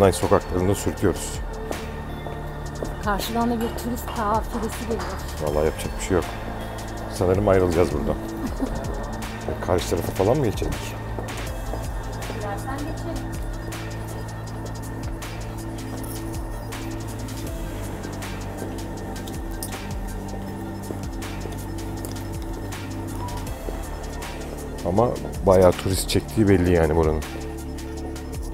Obernay sokaklarında sürtüyoruz. Karşıdan da bir turist kafilesi geliyor. Vallahi yapacak bir şey yok. Sanırım ayrılacağız buradan. E, Karşı tarafa falan mı geçelim? Dilersen geçelim. Ama bayağı turist çektiği belli yani buranın.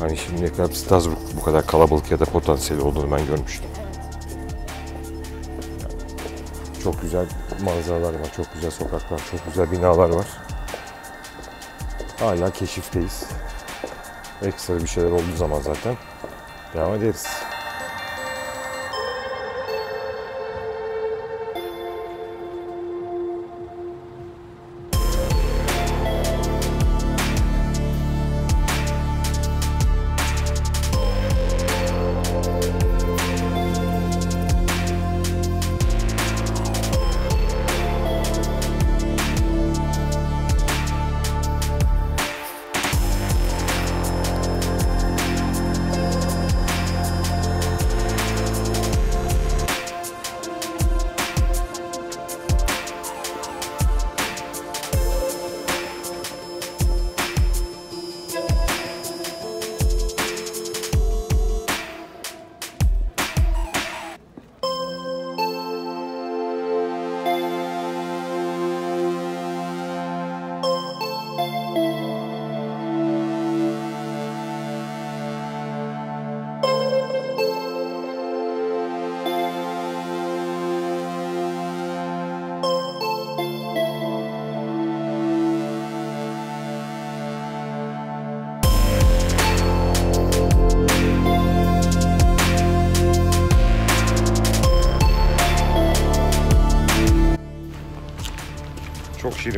Hani şimdiye kadar Strasbourg bu kadar kalabalık ya da potansiyeli olduğunu ben görmüştüm. Çok güzel manzaralar var, çok güzel sokaklar, çok güzel binalar var. Hala keşifteyiz. Ekstra bir şeyler olduğu zaman zaten devam ederiz.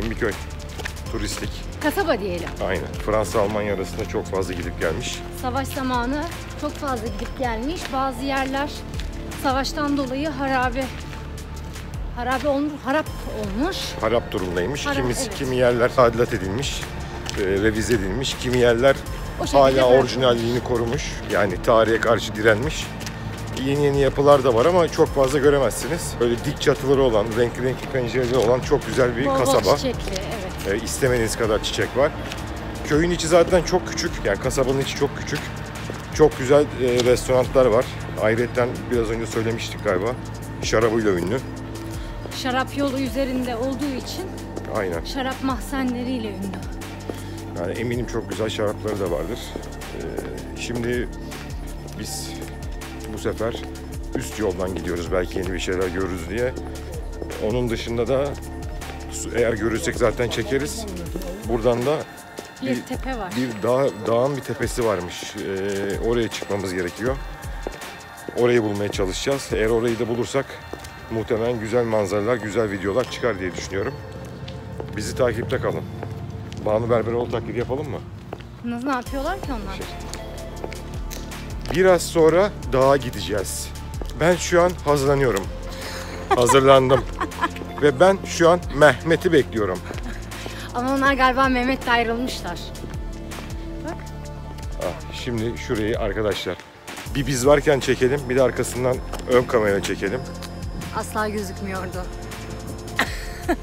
Bir köy. Turistik. Kasaba diyelim. Aynen. Fransa Almanya arasında çok fazla gidip gelmiş. Savaş zamanı çok fazla gidip gelmiş. Bazı yerler savaştan dolayı harabe harabe olmuş, harap olmuş. Harap durumdaymış. Harap, Kimisi, evet. Kimi yerler tadilat edilmiş, e, revize edilmiş. Kimi yerler hala orijinalliğini korumuş. Yani tarihe karşı direnmiş. Yeni yeni yapılar da var ama çok fazla göremezsiniz. Böyle dik çatıları olan, renkli renkli pencereleri olan çok güzel bir Bol bol kasaba. çiçekli, evet. E, istemediğiniz kadar çiçek var. Köyün içi zaten çok küçük. Yani kasabanın içi çok küçük. Çok güzel e, restoranlar var. Ayrıca biraz önce söylemiştik galiba. Şarabıyla ünlü. Şarap yolu üzerinde olduğu için Aynen. şarap mahzenleriyle ünlü. Yani eminim çok güzel şarapları da vardır. Ee, şimdi biz sefer üst yoldan gidiyoruz. Belki yeni bir şeyler görürüz diye. Onun dışında da eğer görürsek zaten çekeriz. Buradan da Bir tepe var. bir dağ, dağın bir tepesi varmış. Ee, oraya çıkmamız gerekiyor. Orayı bulmaya çalışacağız. Eğer orayı da bulursak muhtemelen güzel manzaralar, güzel videolar çıkar diye düşünüyorum. Bizi takipte kalın. Banu Berberoğlu taklidi yapalım mı? Nasıl ne yapıyorlar ki onlar? Şey. Biraz sonra dağa gideceğiz. Ben şu an hazırlanıyorum. Hazırlandım. Ve ben şu an Mehmet'i bekliyorum. Ama onlar galiba Mehmet'le ayrılmışlar. Bak. Ah, şimdi şurayı arkadaşlar bir biz varken çekelim bir de arkasından ön kamera çekelim. Asla gözükmüyordu.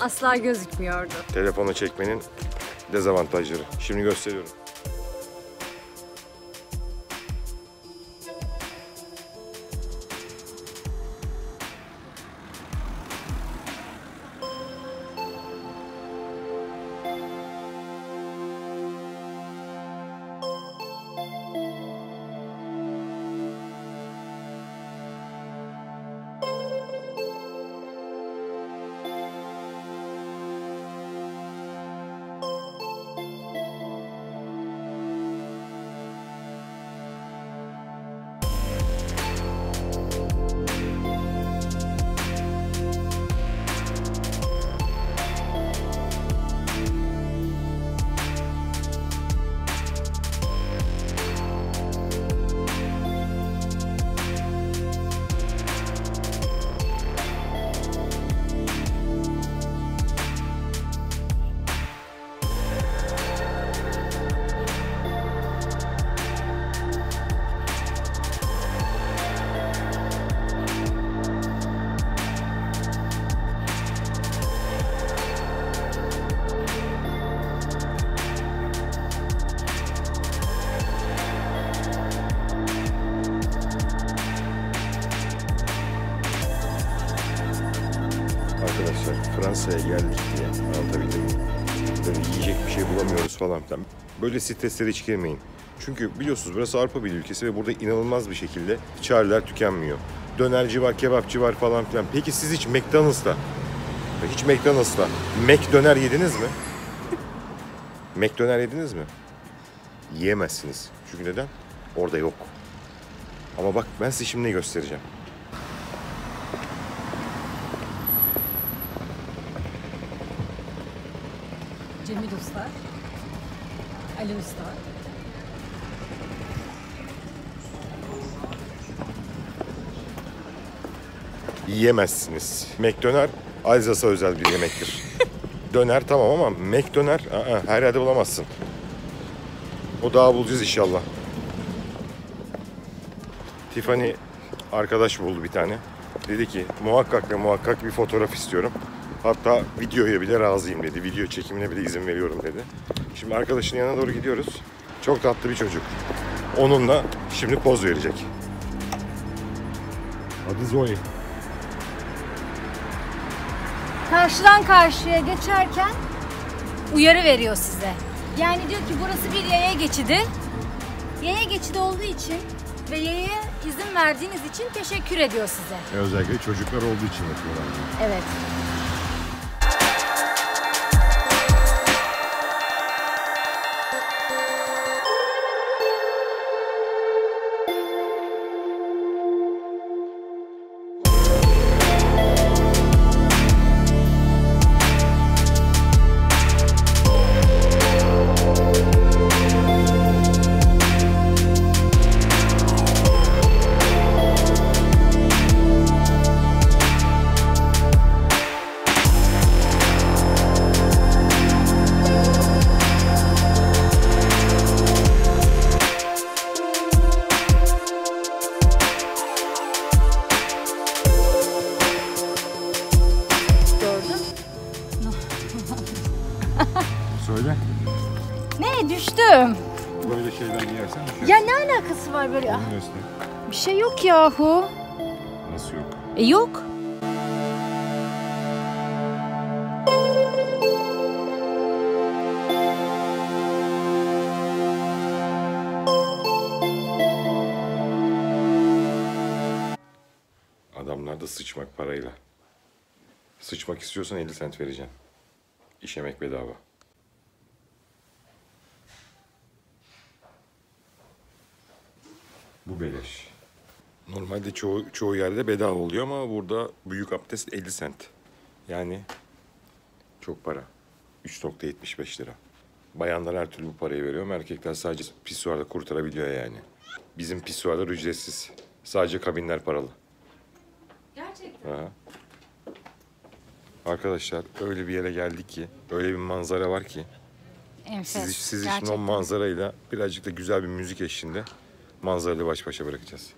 Asla gözükmüyordu. Telefona çekmenin dezavantajları. Şimdi gösteriyorum. Fransa'ya geldik diye anlatabildim? Böyle yiyecek bir şey bulamıyoruz falan filan. Böyle streslere hiç girmeyin. Çünkü biliyorsunuz burası Avrupa bir ülkesi ve burada inanılmaz bir şekilde çareler tükenmiyor. Dönerci var, kebapçı var falan filan. Peki siz hiç McDonald's'ta, hiç McDonald's'ta Mac döner yediniz mi? Mac döner yediniz mi? Yiyemezsiniz. Çünkü neden? Orada yok. Ama bak ben size şimdi göstereceğim. Usta. Ali Usta. Yiyemezsiniz. McDöner Alzas'a özel bir yemektir. döner tamam ama McDöner aa, her yerde bulamazsın. O daha bulacağız inşallah. Tiffany arkadaş buldu bir tane. Dedi ki muhakkak ve muhakkak bir fotoğraf istiyorum. Hatta videoya bile razıyım dedi. Video çekimine bile izin veriyorum dedi. Şimdi arkadaşın yanına doğru gidiyoruz. Çok tatlı bir çocuk. Onunla şimdi poz verecek. Adı Zoe. Karşıdan karşıya geçerken uyarı veriyor size. Yani diyor ki burası bir yaya geçidi. Yaya geçidi olduğu için ve yayaya izin verdiğiniz için teşekkür ediyor size. Özellikle çocuklar olduğu için yapıyorlar. Evet. Yok? Adamlarda sıçmak parayla. Sıçmak istiyorsan 50 sent vereceğim. İşemek bedava. Bu beleş. Normalde çoğu, çoğu yerde bedava oluyor ama burada büyük abdest 50 sent. Yani çok para. 3.75 lira. Bayanlar her türlü bu parayı veriyor ama erkekler sadece pisuarda kurtarabiliyor yani. Bizim pisuarlar ücretsiz. Sadece kabinler paralı. Gerçekten. Ha. Arkadaşlar öyle bir yere geldik ki, öyle bir manzara var ki Enfes. siz, siz için Gerçekten. o manzarayla birazcık da güzel bir müzik eşliğinde manzarayla baş başa bırakacağız.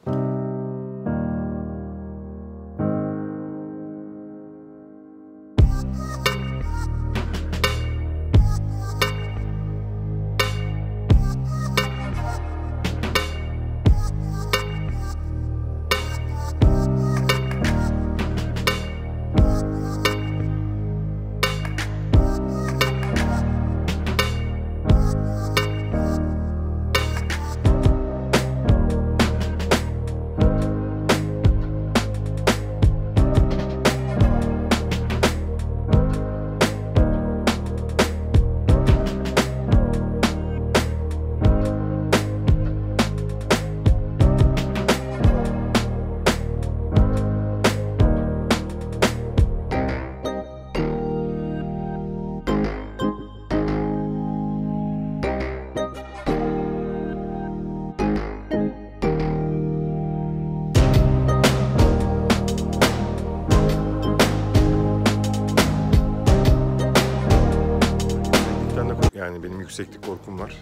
Yükseklik korkum var.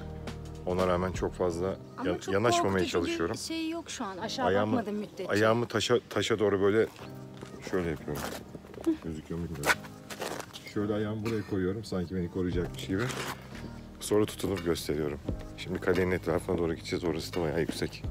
Ona rağmen çok fazla Ama ya- çok yanaşmamaya çalışıyorum. Bir şey yok şu an. Aşağı Ayağımı, bakmadım müddetçe. ayağımı taşa taşa doğru böyle şöyle yapıyorum. Gözüküyor mu bilmiyorum. Şöyle ayağımı buraya koyuyorum sanki beni koruyacakmış gibi. Sonra tutunup gösteriyorum. Şimdi kalenin etrafına doğru gideceğiz. Orası da bayağı yüksek.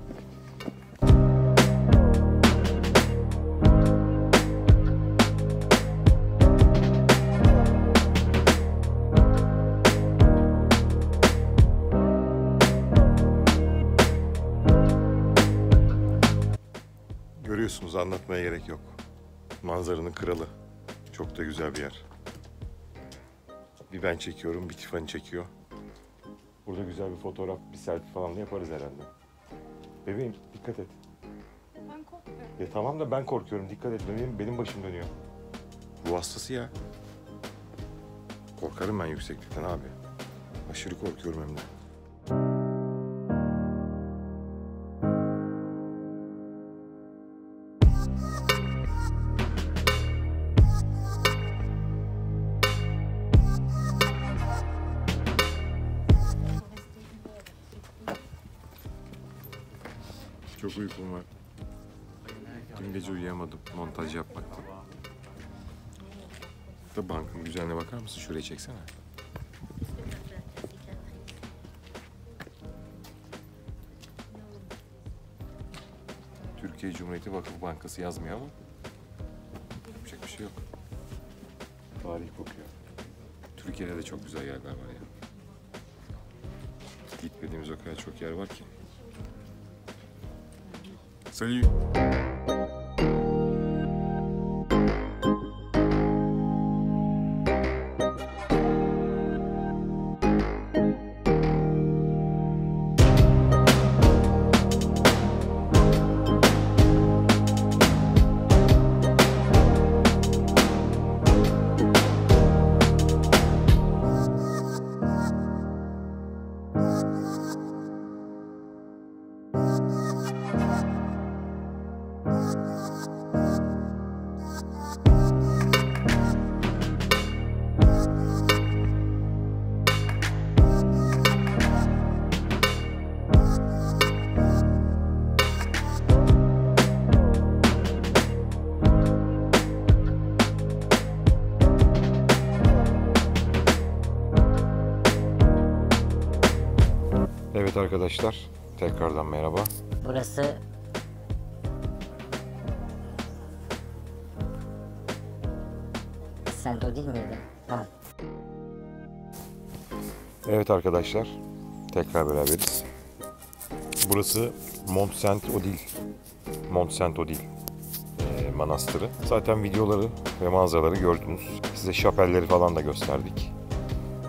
Görüyorsunuz anlatmaya gerek yok. Manzaranın kralı. Çok da güzel bir yer. Bir ben çekiyorum, bir Tiffany çekiyor. Burada güzel bir fotoğraf, bir selfie falan da yaparız herhalde. Bebeğim dikkat et. Ben korkmuyorum. Ya tamam da ben korkuyorum. Dikkat et. Benim, benim başım dönüyor. Bu hastası ya. Korkarım ben yükseklikten abi. Aşırı korkuyorum hem de. Uykum var. Dün gece uyuyamadım montaj yapmaktan. Da bankın güzelliğine bakar mısın? Şuraya çeksene. Türkiye Cumhuriyeti Vakıf Bankası yazmıyor ama yapacak bir şey yok. Tarih kokuyor. Türkiye'de de çok güzel yerler var ya. Gitmediğimiz o kadar çok yer var ki. Salut. Evet arkadaşlar, tekrardan merhaba. Burası Sen o değil miydi? Tamam. Evet arkadaşlar, tekrar beraberiz. Burası Mont Saint Odile, Mont Saint Odile e, manastırı. Zaten videoları ve manzaraları gördünüz. Size şapelleri falan da gösterdik.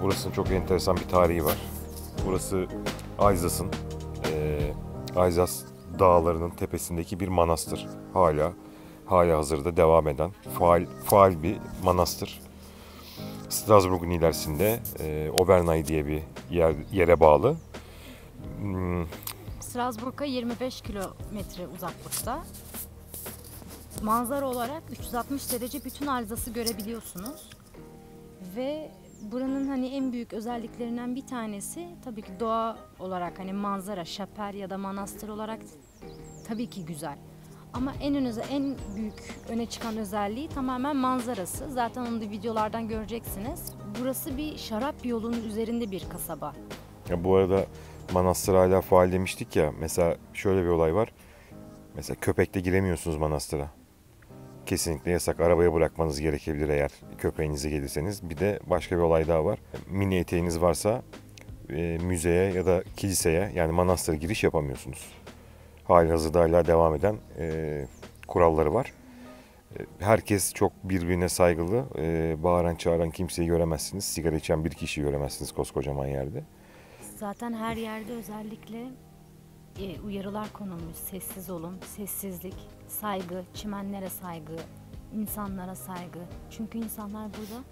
Burasının çok enteresan bir tarihi var. Burası Ayzas'ın, e, Ayzas dağlarının tepesindeki bir manastır. Hala hala hazırda devam eden faal, faal bir manastır. Strasbourg'un ilerisinde e, Obernay diye bir yer, yere bağlı. Hmm, Strasbourg'a 25 kilometre uzaklıkta. Manzara olarak 360 derece bütün Alzas'ı görebiliyorsunuz. Ve buranın hani en büyük özelliklerinden bir tanesi tabii ki doğa olarak hani manzara, şapel ya da manastır olarak tabii ki güzel. Ama en öne, en büyük öne çıkan özelliği tamamen manzarası. Zaten onu da videolardan göreceksiniz. Burası bir şarap yolunun üzerinde bir kasaba. Ya bu arada manastır hala faal demiştik ya. Mesela şöyle bir olay var. Mesela köpekle giremiyorsunuz manastıra. Kesinlikle yasak. Arabaya bırakmanız gerekebilir eğer köpeğinize gelirseniz. Bir de başka bir olay daha var. Mini eteğiniz varsa e, müzeye ya da kiliseye yani manastıra giriş yapamıyorsunuz. Hali hazırda hala devam eden e, kuralları var. E, Herkes çok birbirine saygılı. E, bağıran çağıran kimseyi göremezsiniz. Sigara içen bir kişiyi göremezsiniz koskocaman yerde. Zaten her yerde özellikle e, uyarılar konulmuş. Sessiz olun, sessizlik, saygı, çimenlere saygı, insanlara saygı. Çünkü insanlar burada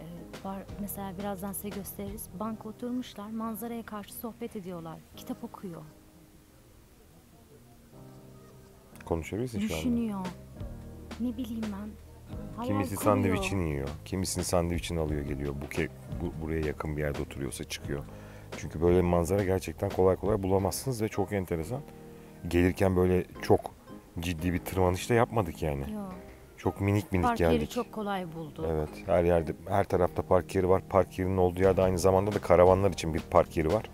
e, var, mesela birazdan size gösteririz. Banka oturmuşlar, manzaraya karşı sohbet ediyorlar. Kitap okuyor, Konuşabilirsin şu anda. düşünüyor. Ne bileyim ben. hayal Kimisi kuruyor. sandviçini yiyor. Kimisini sandviçini alıyor geliyor. Bu, bu buraya yakın bir yerde oturuyorsa çıkıyor. Çünkü böyle manzara gerçekten kolay kolay bulamazsınız ve çok enteresan. Gelirken böyle çok ciddi bir tırmanış da yapmadık yani. Yok. Çok minik minik Park yeri geldik. çok kolay buldu. Evet, her yerde, her tarafta park yeri var. Park yerinin olduğu yerde aynı zamanda da karavanlar için bir park yeri var.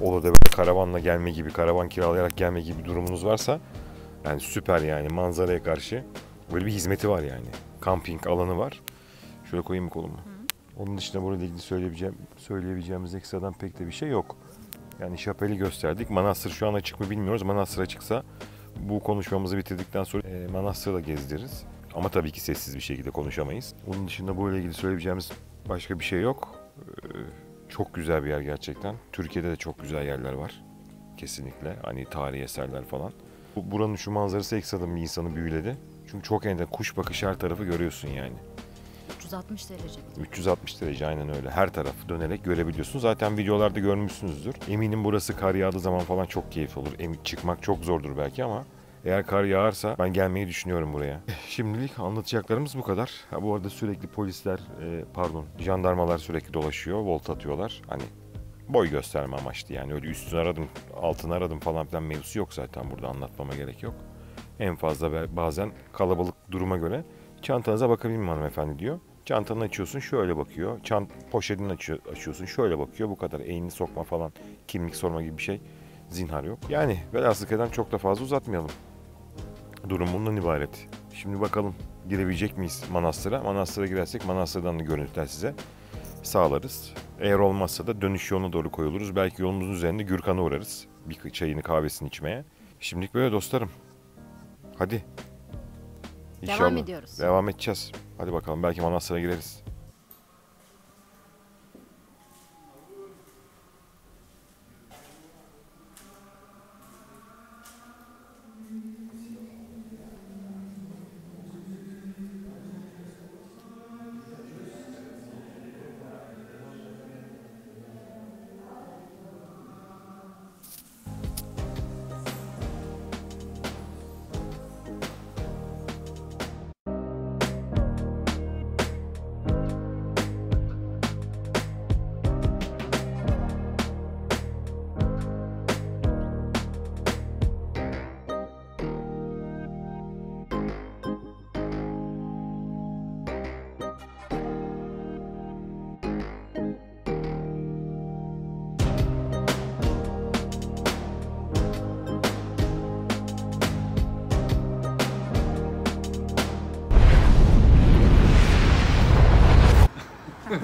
Olur da böyle karavanla gelme gibi, karavan kiralayarak gelme gibi durumunuz varsa yani süper yani manzaraya karşı böyle bir hizmeti var yani. Kamping alanı var. Şöyle koyayım mı kolumu? Onun dışında burada ilgili söyleyebileceğim, söyleyebileceğimiz ekstradan pek de bir şey yok. Yani şapeli gösterdik. Manastır şu an açık mı bilmiyoruz. Manastır açıksa Bu konuşmamızı bitirdikten sonra e, Manastır'ı da gezdiririz. Ama tabii ki sessiz bir şekilde konuşamayız. Bunun dışında bu ile ilgili söyleyebileceğimiz başka bir şey yok. Ee, çok güzel bir yer gerçekten. Türkiye'de de çok güzel yerler var. Kesinlikle. Hani tarihi eserler falan. Bu- Buranın şu manzarası ekstradan bir insanı büyüledi. Çünkü çok ender kuş bakışı her tarafı görüyorsun yani. 360 derece. 360 derece aynen öyle. Her tarafı dönerek görebiliyorsun. Zaten videolarda görmüşsünüzdür. Eminim burası kar yağdığı zaman falan çok keyif olur. Emin çıkmak çok zordur belki ama eğer kar yağarsa ben gelmeyi düşünüyorum buraya. Şimdilik anlatacaklarımız bu kadar. Ha, bu arada sürekli polisler, e, pardon, jandarmalar sürekli dolaşıyor, volt atıyorlar. Hani boy gösterme amaçlı yani öyle üstünü aradım, altını aradım falan filan mevzusu yok zaten burada anlatmama gerek yok. En fazla bazen kalabalık duruma göre çantanıza bakabilir miyim hanımefendi diyor. Çantanı açıyorsun şöyle bakıyor. Çant poşetini açıyor, açıyorsun şöyle bakıyor. Bu kadar elini sokma falan kimlik sorma gibi bir şey zinhar yok. Yani velhasıl kelam çok da fazla uzatmayalım. Durum bundan ibaret. Şimdi bakalım girebilecek miyiz Manastır'a? Manastır'a girersek Manastır'dan da görüntüler size sağlarız. Eğer olmazsa da dönüş yoluna doğru koyuluruz. Belki yolumuzun üzerinde Gürkan'a uğrarız. Bir çayını kahvesini içmeye. Şimdilik böyle dostlarım. Hadi. Devam ediyoruz. Devam edeceğiz. Hadi bakalım belki Manastır'a gireriz.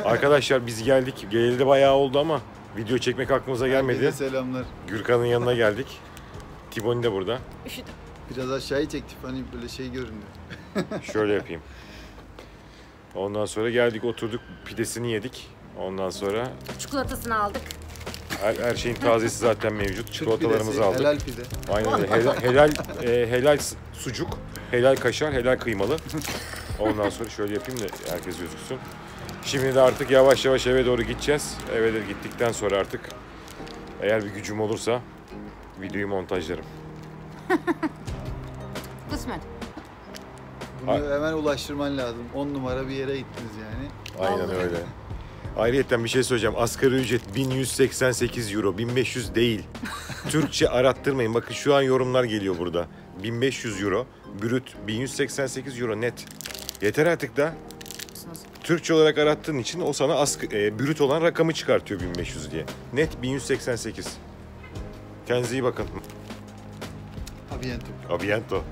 Arkadaşlar biz geldik. Geleli de bayağı oldu ama video çekmek aklımıza gelmedi. Herkese selamlar. Gürkan'ın yanına geldik. Tiboni de burada. Biraz aşağıya çektik hani böyle şey görünüyor. Şöyle yapayım. Ondan sonra geldik oturduk pidesini yedik. Ondan sonra Çikolatasını aldık. her, her şeyin tazesi zaten mevcut. Türk Çikolatalarımızı pidesi, aldık. Helal pide. Aynen öyle. Helal, helal, e, helal s- sucuk, helal kaşar, helal kıymalı. Ondan sonra şöyle yapayım da herkes gözüksün. Şimdi de artık yavaş yavaş eve doğru gideceğiz. Eve de gittikten sonra artık eğer bir gücüm olursa videoyu montajlarım. Kısmet. Bunu hemen ulaştırman lazım. 10 numara bir yere gittiniz yani. Aynen Vallahi. öyle. Ayrıyeten bir şey söyleyeceğim. Asgari ücret 1188 euro, 1500 değil. Türkçe arattırmayın. Bakın şu an yorumlar geliyor burada. 1500 euro, brüt 1188 euro net. Yeter artık da. Türkçe olarak arattığın için o sana asg- e, brüt olan rakamı çıkartıyor 1500 diye. Net 1188. Kendinize iyi bakın. Abiento. Abiento.